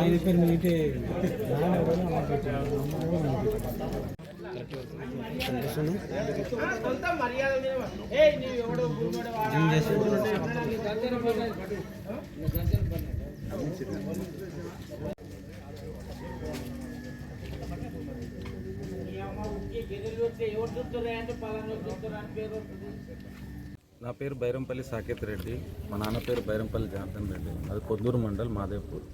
ఆయన పేరు మీటే నా పేరు బైరంపల్లి సాకేత్ రెడ్డి. మా నాన్న పేరు బైరంపల్లి జనార్దన్ రెడ్డి. అది పొందూరు మండల్ మాదేపూర్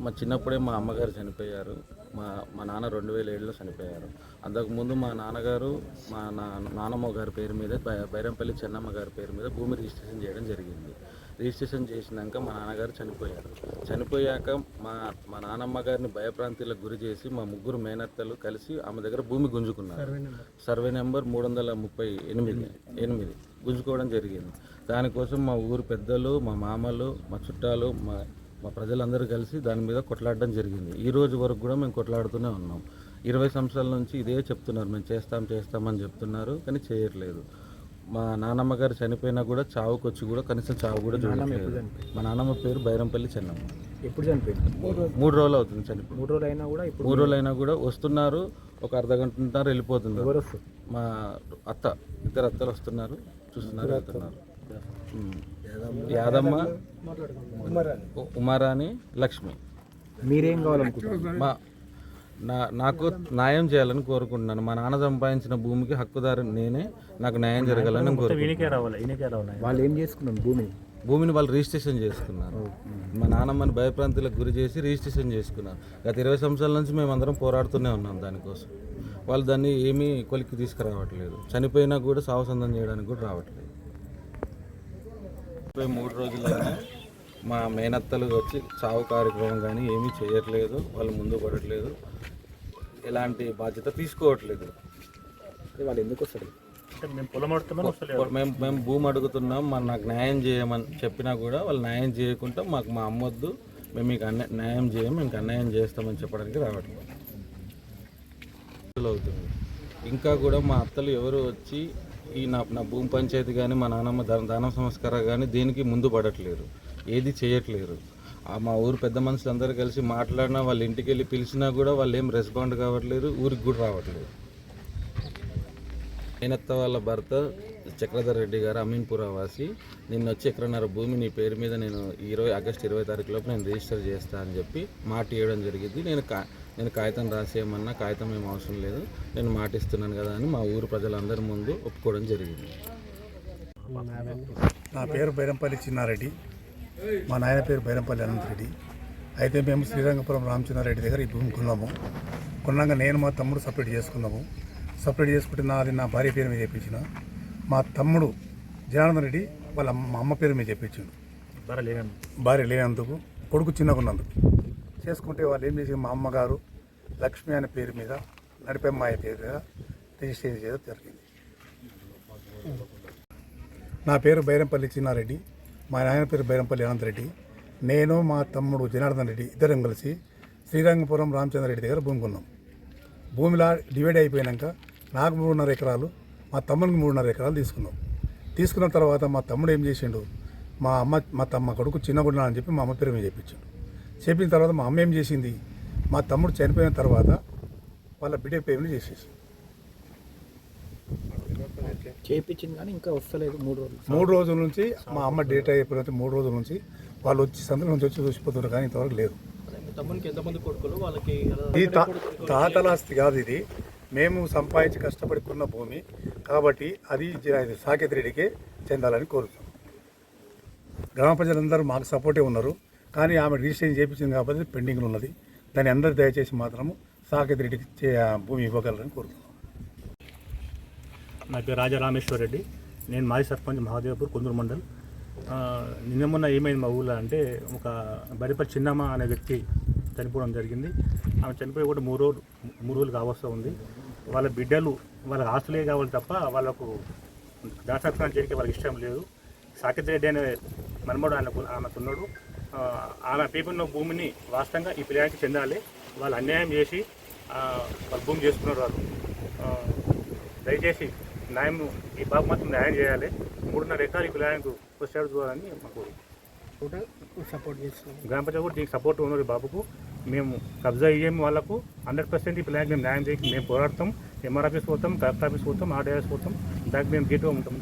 మా చిన్నప్పుడే మా అమ్మగారు చనిపోయారు. మా మా నాన్న రెండు వేల ఏడులో చనిపోయారు. అంతకుముందు మా నాన్నగారు మా నా నాన్నమ్మ గారి పేరు మీద బైరంపల్లి చెన్నమ్మ గారి పేరు మీద భూమి రిజిస్ట్రేషన్ చేయడం జరిగింది. రిజిస్ట్రేషన్ చేసినాక మా నాన్నగారు చనిపోయారు. చనిపోయాక మా మా నాన్నమ్మ గారిని భయప్రాంతిలకు గురి చేసి మా ముగ్గురు మేనత్తలు కలిసి ఆమె దగ్గర భూమి గుంజుకున్నారు. సర్వే నెంబర్ మూడు వందల ముప్పై ఎనిమిది ఎనిమిది గుంజుకోవడం జరిగింది. దానికోసం మా ఊరు పెద్దలు మా మామలు మా చుట్టాలు మా మా ప్రజలందరూ కలిసి దాని మీద కొట్లాడడం జరిగింది. ఈ రోజు వరకు కూడా మేము కొట్లాడుతూనే ఉన్నాం. ఇరవై సంవత్సరాల నుంచి ఇదే చెప్తున్నారు. మేము చేస్తాం చేస్తామని చెప్తున్నారు కానీ చేయట్లేదు. మా నాన్నమ్మ గారు చనిపోయినా కూడా చావుకు వచ్చి కూడా కనీసం చావు కూడా చూడట్లేదు. మా నాన్నమ్మ పేరు బైరంపల్లి చెన్నమ్మ. ఎప్పుడు చనిపోయింది? మూడు రోజులు. అవుతుంది చనిపోయి మూడు రోజులు అయినా కూడా ఇప్పుడు మూడు రోజులు అయినా కూడా వస్తున్నారు. ఒక అర్ధ గంట వెళ్ళిపోతున్నారు. వస్తారు? మా అత్త ఇద్దరు అత్తలు వస్తున్నారు చూస్తున్నారు వెళ్తున్నారు. యాదమ్మ ఉమారాణి లక్ష్మి. మీరేం కావాలనుకుంటున్నారు? మా నా నాకు న్యాయం చేయాలని కోరుకుంటున్నాను. మా నాన్న సంపాదించిన భూమికి హక్కుదారు నేనే. నాకు న్యాయం జరగాలని కోరుకుంటున్నాను. వాళ్ళు ఏం చేసుకున్నారు భూమిని భూమిని వాళ్ళు రిజిస్ట్రేషన్ చేసుకున్నారు. మా నాన్నమ్మని భయప్రాంతులకు గురి చేసి రిజిస్ట్రేషన్ చేసుకున్నారు. గత ఇరవై సంవత్సరాల నుంచి మేము అందరం పోరాడుతూనే ఉన్నాం దానికోసం. వాళ్ళు దాన్ని ఏమీ కొలిక్కి తీసుకురావట్లేదు. చనిపోయినా కూడా సావసందం చేయడానికి కూడా రావట్లేదు. ముప్పై మూడు రోజులైనా మా మేనత్తలు వచ్చి చావు కార్యక్రమం కానీ ఏమీ చేయట్లేదు వాళ్ళు ముందు పడట్లేదు. ఎలాంటి బాధ్యత తీసుకోవట్లేదు. వాళ్ళు ఎందుకు వస్తారు? మేము మేము భూమి అడుగుతున్నాం మరి నాకు న్యాయం చేయమని చెప్పినా కూడా వాళ్ళు న్యాయం చేయకుండా మాకు మా అమ్మొద్దు మేము మీకు అన్య న్యాయం చేయం మీకు అన్యాయం చేస్తామని చెప్పడానికి రావట్లేదు. అవుతుంది. ఇంకా కూడా మా అత్తలు ఎవరు వచ్చి ఈ నా నా భూమి పంచాయతీ కానీ మా నాన్నమ్మ దాన దాన సంస్కార కానీ దేనికి ముందు పడట్లేరు ఏది చేయట్లేరు ఆ మా ఊరు పెద్ద మనుషులు అందరూ కలిసి మాట్లాడినా వాళ్ళ ఇంటికి వెళ్ళి పిలిచినా కూడా వాళ్ళు ఏం రెస్పాండ్ కావట్లేరు ఊరికి కూడా రావట్లేదు. నేనత్త వాళ్ళ భర్త చక్రధర్ రెడ్డి గారు అమీన్పుర వాసి నిన్న వచ్చి ఎకరన్నర భూమి నీ పేరు మీద నేను ఇరవై ఆగస్టు ఇరవై తారీఖు లోపు నేను రిజిస్టర్ చేస్తా అని చెప్పి మాట ఇవ్వడం జరిగింది. నేను కా నేను కాగితం రాసేయమన్నా కాగితం ఏం అవసరం లేదు. నేను మాటిస్తున్నాను కదా అని మా ఊరు ప్రజలందరి ముందు ఒప్పుకోవడం జరిగింది. నా పేరు బైరంపల్లి చిన్నారెడ్డి. మా నాయన పేరు బైరంపల్లి అనంతరెడ్డి. అయితే మేము శ్రీరంగపురం రామచంద్రారెడ్డి దగ్గర ఈ భూమి కొన్నాము. కొన్నాక నేను మా తమ్ముడు సపరేట్ చేసుకున్నాము. సపరేట్ చేసుకుంటే నాది నా భార్య పేరు మీద చెప్పించిన మా తమ్ముడు జనార్దన్ రెడ్డి వాళ్ళ అమ్మ- మా అమ్మ పేరు మీద చెప్పించిండు. భార్య లేనందుకు. కొడుకు చిన్నగా ఉన్నందుకు చేసుకుంటే వాళ్ళు ఏం చేసి మా అమ్మగారు లక్ష్మి అనే పేరు మీద నడిపెమ్మాయ పేరు మీద రిజిస్ట్రేషన్ చేయడం జరిగింది. నా పేరు బైరంపల్లి చిన్నారెడ్డి. మా నాయన పేరు బైరంపల్లి అనంతరెడ్డి. నేను మా తమ్ముడు జనార్దన్ రెడ్డి ఇద్దరం కలిసి శ్రీరంగపురం రామచంద్రరెడ్డి దగ్గర భూమి కొన్నాం. భూమిలా డివైడ్ అయిపోయాక నాకు మూడున్నర ఎకరాలు మా తమ్మునికి మూడున్నర ఎకరాలు తీసుకున్నాం. తీసుకున్న తర్వాత మా తమ్ముడు ఏం చేసిండు? మా అమ్మ మా తమ్మ కొడుకు చిన్నగున్నా అని చెప్పి మా అమ్మ పేరు మీద చెప్పించాడు. చెప్పిన తర్వాత మా అమ్మ ఏం చేసింది? మా తమ్ముడు చనిపోయిన తర్వాత వాళ్ళ బిడ్డ పేరు మీద చేసేసి చేయించింది కానీ ఇంకా వస్తలేదు మూడు రోజులు. మూడు రోజుల నుంచి మా అమ్మ డేట్ అయిపోయిన మూడు రోజుల నుంచి వాళ్ళు వచ్చి సందులో నుంచి వచ్చి చూసిపోతున్నారు కానీ ఇంతవరకు లేదు. ఈ తాతలాస్తి కాదు ఇది. మేము సంపాదించి కష్టపడి కొన్న భూమి. కాబట్టి అది ఆయన సాకేత్ రెడ్డికే చెందాలని కోరుతాం. గ్రామ ప్రజలందరూ మాకు సపోర్టే ఉన్నారు. కానీ ఆమె రిజిస్ట్రేషన్ చేయించింది కాబట్టి పెండింగ్లో ఉన్నది. దాన్ని అందరూ దయచేసి మాత్రము సాకేత్ రెడ్డికి చే- భూమి ఇవ్వగలరని కోరుతున్నాం నా పేరు రాజా రామేశ్వర రెడ్డి. నేను మాజీ సర్పంచ్ మహాదేవపూర్ కుందూరు మండల్. నిన్న మొన్న ఏమైంది మా ఊళ్ళో అంటే ఒక బడిపల్లి చిన్నమ్మ అనే వ్యక్తి చనిపోవడం జరిగింది. ఆమె చనిపోయి కూడా మూడు రోజులు మూడు రోజులు కావస్తూ ఉంది. వాళ్ళ బిడ్డలు వాళ్ళకి ఆస్తులే కావాలి తప్ప వాళ్ళకు దాసత్వం చేయడానికి వాళ్ళకి ఇష్టం లేదు. సాకిత్ రెడ్డి అనే మనమడు ఆయనకు ఆమెకున్నాడు. ఆమె పీపుల్ భూమిని వాస్తవంగా ఈ పిల్లలకి చెందాలి. వాళ్ళు అన్యాయం చేసి వాళ్ళ భూమి చేసుకున్నారు వాళ్ళు. దయచేసి న్యాయం ఈ బాబు మాత్రం న్యాయం చేయాలి. మూడున్నర ఎకరాలు ఈ పిల్లలకు వచ్చాడు చూడాలని మాకు సపోర్ట్ చేస్తున్నాం. గ్రామ పంచాయతీ కూడా దీనికి సపోర్ట్ ఉన్నది బాబుకు. మేము కబ్జా ఇయ్యం వాళ్ళకు హండ్రెడ్ పర్సెంట్ ఈ పిల్లలకి మేము న్యాయం చేసి మేము పోరాడతాం ఎంఆర్ ఆఫీస్ పోతాం కలెక్టర్ ఆఫీస్ పోతాం ఆర్డీఆర్ఎస్ పోతాం దానికి మేము గేట్గా ఉంటాం.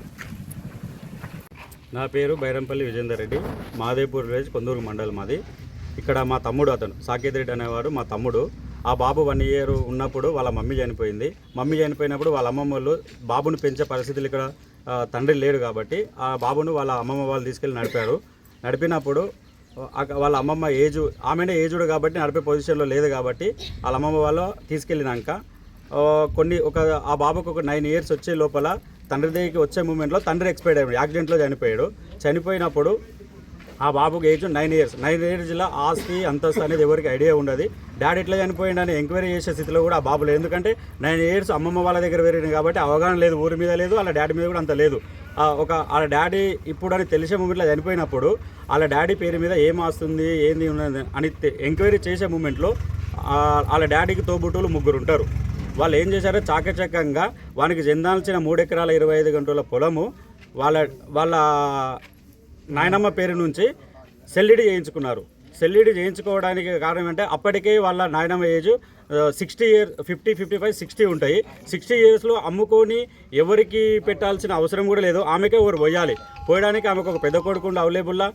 నా పేరు బైరంపల్లి విజేందర్ రెడ్డి మాదేపూర్ విలేజ్ కొందూరు మండలం మాది. ఇక్కడ మా తమ్ముడు అతను సాకేత్ రెడ్డి అనేవాడు మా తమ్ముడు. ఆ బాబు వన్ ఇయర్ ఉన్నప్పుడు వాళ్ళ మమ్మీ చనిపోయింది. మమ్మీ చనిపోయినప్పుడు వాళ్ళ అమ్మమ్మ వాళ్ళు బాబుని పెంచే పరిస్థితులు ఇక్కడ తండ్రి లేడు కాబట్టి ఆ బాబును వాళ్ళ అమ్మమ్మ వాళ్ళు తీసుకెళ్ళి నడిపారు. నడిపినప్పుడు వాళ్ళ అమ్మమ్మ ఏజ్ ఆమెనే ఏజ్డ్ కాబట్టి నడిపే పొజిషన్లో లేదు కాబట్టి వాళ్ళ అమ్మమ్మ వాళ్ళు తీసుకెళ్ళినాక కొన్ని ఒక ఆ బాబుకు ఒక నైన్ ఇయర్స్ వచ్చే లోపల తండ్రి దగ్గరికి వచ్చే మూమెంట్లో తండ్రి ఎక్స్పైర్డ్ అయ్యాడు యాక్సిడెంట్లో చనిపోయాడు. చనిపోయినప్పుడు ఆ బాబుకి ఏజ్ నైన్ ఇయర్స్ నైన్ ఇయర్స్లో ఆస్తి అంతస్తు అనేది ఎవరికి ఐడియా ఉండదు. డాడీ ఎట్లా చనిపోయిండని ఎంక్వైరీ చేసే స్థితిలో కూడా ఆ బాబు లేదు. ఎందుకంటే నైన్ ఇయర్స్ అమ్మమ్మ వాళ్ళ దగ్గర పెరిగింది కాబట్టి అవగాహన లేదు ఊరి మీద లేదు వాళ్ళ డాడీ మీద కూడా అంత లేదు. ఒక వాళ్ళ డాడీ ఇప్పుడు అని తెలిసే మూమెంట్లో చనిపోయినప్పుడు వాళ్ళ డాడీ పేరు మీద ఏం ఆస్తుంది ఏంది ఉన్నది అని ఎంక్వైరీ చేసే మూమెంట్లో వాళ్ళ డాడీకి తోబుట్టులు ముగ్గురు ఉంటారు. వాళ్ళు ఏం చేశారో? చాకచక్యంగా వానికి చెందాల్సిన మూడు ఎకరాల ఇరవై ఐదు గంటల పొలము వాళ్ళ వాళ్ళ నాయనమ్మ పేరు నుంచి సెల్లిడి చేయించుకున్నారు. సెల్లిడి చేయించుకోవడానికి కారణం అంటే అప్పటికే వాళ్ళ నాయనమ్మ age sixty year fifty fifty five sixty ఉంటాయి. సిక్స్టీ ఇయర్స్లో అమ్ముకొని ఎవరికి పెట్టాల్సిన అవసరం కూడా లేదు. ఆమెకే ఎవరు పోయాలి. పోయడానికి ఆమెకు ఒక పెద్ద కొడుకుండా అవైలబుల్లా.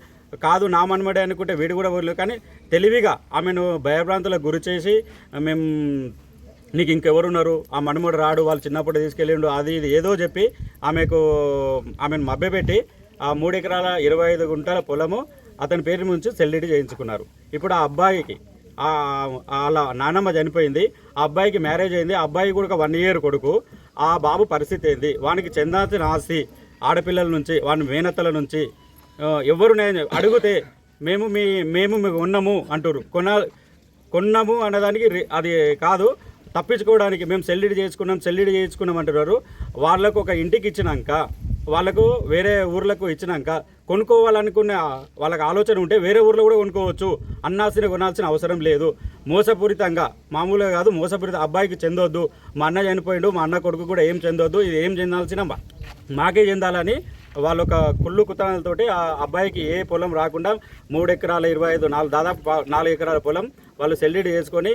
కాదు నా మనమడే అనుకుంటే వీడు కూడా ఊర్లేదు కానీ తెలివిగా ఆమెను భయభ్రాంతులకు గురి చేసి మేము నీకు ఇంకెవరున్నారు? ఆ మనమడు రాడు వాళ్ళు చిన్నప్పుడు తీసుకెళ్ళిండు అది ఇది ఏదో చెప్పి ఆమెకు ఆమెను మభ్యపెట్టి ఆ మూడు ఎకరాల ఇరవై ఐదు గుంటల పొలము అతని పేరు నుంచి సెల్లిడి చేయించుకున్నారు. ఇప్పుడు ఆ అబ్బాయికి అలా నానమ్మ చనిపోయింది ఆ అబ్బాయికి మ్యారేజ్ అయింది ఆ అబ్బాయి కూడా ఒక వన్ ఇయర్ కొడుకు. ఆ బాబు పరిస్థితి ఏంది? వానికి చెందాల్సిన ఆస్తి ఆడపిల్లల నుంచి వాని మేనత్తల నుంచి ఎవరు నేను అడిగితే మేము మీ మేము మీకు ఉన్నాము అంటారు కొన కొన్నాము అన్నదానికి రి- అది కాదు తప్పించుకోవడానికి మేము సెల్లిడి చేసుకున్నాం సెల్లిడి చేసుకున్నాం అంటున్నారు. వాళ్ళకు ఒక ఇంటికి ఇచ్చినాక వాళ్ళకు వేరే ఊర్లకు ఇచ్చినాక కొనుక్కోవాలనుకునే వాళ్ళకి ఆలోచన ఉంటే వేరే ఊర్లో కూడా కొనుక్కోవచ్చు. అన్నాల్సిన కొనాల్సిన అవసరం లేదు. మోసపూరితంగా మామూలుగా కాదు మోసపూరిత అబ్బాయికి చెందొద్దు. మా అన్న చనిపోయిండు మా అన్న కొడుకు కూడా ఏం చెందొద్దు. ఇది ఏం చెందాల్సిన మాకే చెందాలని వాళ్ళ ఒక కుళ్ళు కుతనాలతోటి ఆ అబ్బాయికి ఏ పొలం రాకుండా మూడు ఎకరాల ఇరవై ఐదు నాలుగు దాదాపు నాలుగు ఎకరాల పొలం వాళ్ళు సెల్లిడి చేసుకొని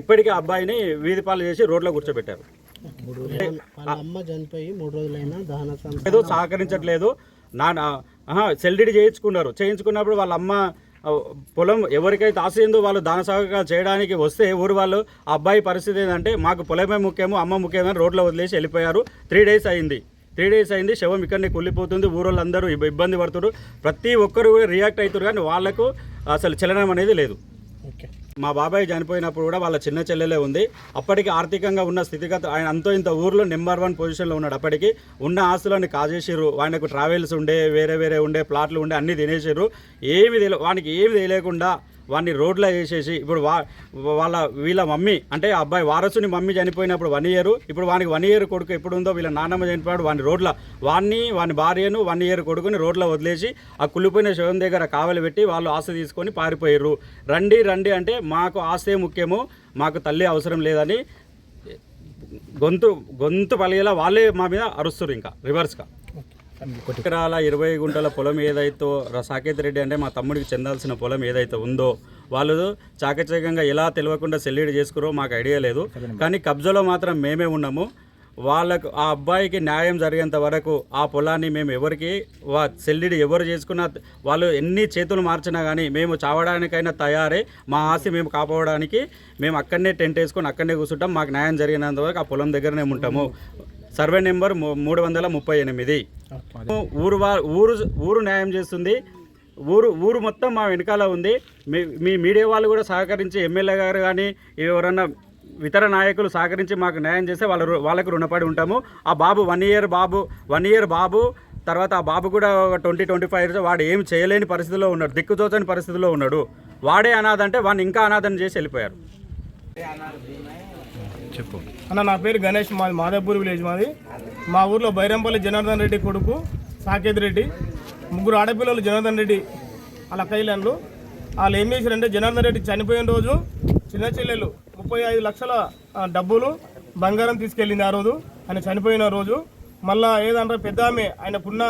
ఇప్పటికే అబ్బాయిని వీధి పాలు చేసి రోడ్లో కూర్చోబెట్టారు. అమ్మ చనిపోయి మూడు రోజులైనా ఏదో సహకరించట్లేదు. నా ఆహా, చేయించుకున్నారు. చేయించుకున్నప్పుడు వాళ్ళ అమ్మ పొలం ఎవరికైతే ఆశ ఏందో వాళ్ళు దాన సహకారం చేయడానికి వస్తే ఊరు వాళ్ళు అబ్బాయి పరిస్థితి ఏంటంటే మాకు పొలమే ముఖ్యము అమ్మ ముఖ్యమని రోడ్లో వదిలేసి వెళ్ళిపోయారు. త్రీ డేస్ అయింది. త్రీ డేస్ అయింది శవం ఇక్కడనే కుళ్ళిపోతుంది ఊరోళ్ళందరూ ఇబ్బంది పడుతున్నారు ప్రతి ఒక్కరు కూడా రియాక్ట్ అవుతారు కానీ వాళ్ళకు అసలు చలనం అనేది లేదు. మా బాబాయ్ చనిపోయినప్పుడు కూడా వాళ్ళ చిన్న చెల్లెలే ఉంది. అప్పటికి ఆర్థికంగా ఉన్న స్థితిగత ఆయన అంతో ఇంత ఊర్లో నెంబర్ వన్ పొజిషన్లో ఉన్నాడు. అప్పటికి ఉన్న ఆస్తులన్నీ కాజేసిర్రు. ఆయనకు ట్రావెల్స్ ఉండే వేరే వేరే ఉండే ప్లాట్లు ఉండే అన్నీ తినేసిర్రు. ఏమి తెలియ వానికి ఏమి తెలియకుండా వాడిని రోడ్లో వేసేసి ఇప్పుడు వా వాళ్ళ వీళ్ళ మమ్మీ అంటే ఆ అబ్బాయి వారసుని మమ్మీ చనిపోయినప్పుడు వన్ ఇయర్ ఇప్పుడు వానికి వన్ ఇయర్ కొడుకు ఎప్పుడు ఉందో వీళ్ళ నాన్నమ్మ చనిపోయాడు వాడిని రోడ్ల వాడిని వాని భార్యను వన్ ఇయర్ కొడుకుని రోడ్లో వదిలేసి ఆ కుళ్ళిపోయిన శవం దగ్గర కావలి పెట్టి వాళ్ళు ఆస్తి తీసుకొని పారిపోయారు రండి రండి అంటే మాకు ఆస్తే ముఖ్యము మాకు తల్లి అవసరం లేదని గొంతు గొంతు పలిగేలా వాళ్ళే మా మీద అరుస్తారు ఇంకా రివర్స్గా ఎకరాల ఇరవై గుంటల పొలం ఏదైతే సాకేత్ రెడ్డి అంటే మా తమ్ముడికి చెందాల్సిన పొలం ఏదైతే ఉందో వాళ్ళు చాకచక్యంగా ఎలా తెలియకుండా సెల్లీడ్ చేసుకురో మాకు ఐడియా లేదు. కానీ కబ్జాలో మాత్రం మేమే ఉన్నాము. వాళ్ళకు ఆ అబ్బాయికి న్యాయం జరిగేంత వరకు ఆ పొలాన్ని మేము ఎవరికి వా సెల్లిడి ఎవరు చేసుకున్నా వాళ్ళు ఎన్ని చేతులు మార్చినా కానీ మేము చావడానికైనా తయారే మా ఆస్తి మేము కాపాడడానికి మేము అక్కడనే టెంట్ వేసుకొని అక్కడనే కూర్చుంటాం. మాకు న్యాయం జరిగినంత వరకు ఆ పొలం దగ్గరనే ఉంటాము. సర్వే నెంబర్ మూడు వందల ముప్పై ఎనిమిది. ఊరు వా ఊరు ఊరు న్యాయం చేస్తుంది. ఊరు ఊరు మొత్తం మా వెనకాల ఉంది. మీ మీ మీడియా వాళ్ళు కూడా సహకరించి ఎమ్మెల్యే గారు కానీ ఎవరన్నా ఇతర నాయకులు సహకరించి మాకు న్యాయం చేస్తే వాళ్ళ వాళ్ళకు రుణపడి ఉంటాము. ఆ బాబు వన్ ఇయర్ బాబు వన్ ఇయర్ బాబు తర్వాత ఆ బాబు కూడా ఒక ట్వంటీ ట్వంటీ ఫైవ్ ఇయర్స్ వాడు ఏం చేయలేని పరిస్థితిలో ఉన్నాడు. దిక్కుతోచని పరిస్థితిలో ఉన్నాడు. వాడే అనాథ అంటే వాడిని ఇంకా అనాథని చేసి వెళ్ళిపోయారు. అన్న నా పేరు గణేష్ మాది మాదాపూర్ విలేజ్ మాది. మా ఊర్లో బైరంపల్లి జనార్దన్ రెడ్డి కొడుకు సాకేత్ రెడ్డి ముగ్గురు ఆడపిల్లలు జనార్దన్ రెడ్డి వాళ్ళ కైలాన్లు వాళ్ళు ఏం చేశారంటే జనార్దన్ రెడ్డి చనిపోయిన రోజు చిన్న చెల్లెలు ముప్పై ఐదు లక్షల డబ్బులు బంగారం తీసుకెళ్ళింది ఆ రోజు. ఆయన చనిపోయిన రోజు మళ్ళా ఏదంటే పెద్ద ఆమె ఆయనకున్న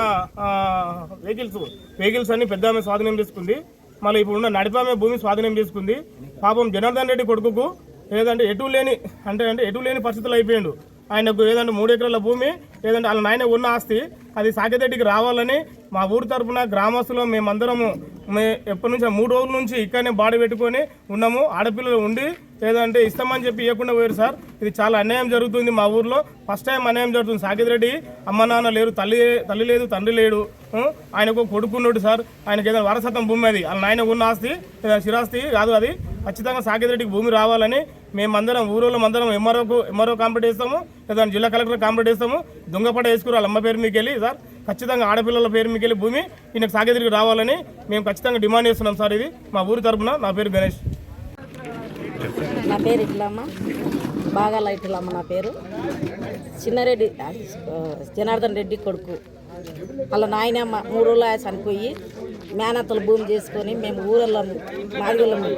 వెహికల్స్ వెహికల్స్ అన్ని పెద్ద ఆమె స్వాధీనం చేసుకుంది. మళ్ళీ ఇప్పుడున్న నడిపామె భూమి స్వాధీనం చేసుకుంది. పాపం జనార్దన్ రెడ్డి కొడుకుకు ఏదంటే ఎటు లేని అంటే అంటే ఎటు లేని పరిస్థితులు అయిపోయిండు. ఆయనకు ఏదంటే మూడు ఎకరాల భూమి ఏదంటే వాళ్ళ నాయన ఉన్న ఆస్తి అది సాకేతరెడ్డికి రావాలని మా ఊరు తరపున గ్రామస్తులు మేమందరము మే ఎప్పటి నుంచి మూడు రోజుల నుంచి ఇక్కడనే బాడీ పెట్టుకొని ఉన్నాము. ఆడపిల్లలు ఉండి ఏదంటే ఇస్తామని చెప్పి ఇవ్వకుండా పోయారు సార్. ఇది చాలా అన్యాయం జరుగుతుంది మా ఊర్లో. ఫస్ట్ టైం అన్యాయం జరుగుతుంది. సాకేత్ రెడ్డి అమ్మ నాన్న లేరు తల్లి తల్లి లేదు తండ్రి లేడు. ఆయనకు కొడుకున్నాడు సార్. ఆయనకి ఏదైనా వరసత్వం భూమి అది. వాళ్ళ నాయన ఉన్న ఆస్తి ఏదైనా స్థిరాస్తి కాదు అది. ఖచ్చితంగా సాకేత్ రెడ్డికి భూమి రావాలని మేమందరం ఊరోళ్ళం అందరం ఎంఆర్ఓకు ఎంఆర్ఓ కాంప్లీట్ చేస్తాము లేదా జిల్లా కలెక్టర్ కాంప్లీట్ చేస్తాము. దొంగపట వేసుకుని అమ్మ పేరు మీకు వెళ్ళి సార్. ఖచ్చితంగా ఆడపిల్లల పేరు మీకు వెళ్ళి భూమి ఈయనకు సాకేత్ రావాలని మేము ఖచ్చితంగా డిమాండ్ చేస్తున్నాం సార్. ఇది మా ఊరి తరఫున నా పేరు గణేష్. నా పేరు ఇట్లమ్మ. బాగా లైట్లమ్మ నా పేరు. చిన్నారెడ్డి జనార్దన్ రెడ్డి కొడుకు. వాళ్ళ నాయనమ్మ మూడు రోజులు ఆయన చనిపోయి మేనత్తలు భూమి చేసుకొని మేము ఊరళ్ళము మాదిగోళ్ళము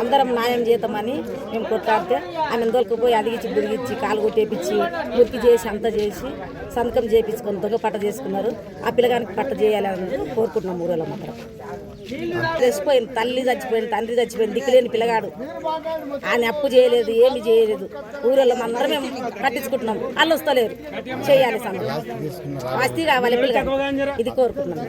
అందరం న్యాయం చేద్దామని మేము కొట్లాడితే ఆమె దొరికిపోయి అదిగిచ్చి బుదిగిచ్చి కాలు కొట్టేపించి మురికి చేసి అంతా చేసి సంతకం చేయించుకొని దొంగ పట్ట చేసుకున్నారు. ఆ పిల్లగానికి పట్ట చేయాలని కోరుకుంటున్నాం ఊరలో మాత్రం చచ్చిపోయింది తల్లి చచ్చిపోయింది తండ్రి చచ్చిపోయింది దిక్కులేని పిల్లగాడు. ఆయన అప్పు చేయలేదు ఏమి చేయలేదు. ఊరిలో అందరం మేము పట్టించుకుంటున్నాం. వాళ్ళు వస్తలేరు. చేయాలి సమయం ఆస్తి కావాలి పిల్లగాడు. ఇది కోరుకుంటున్నాం.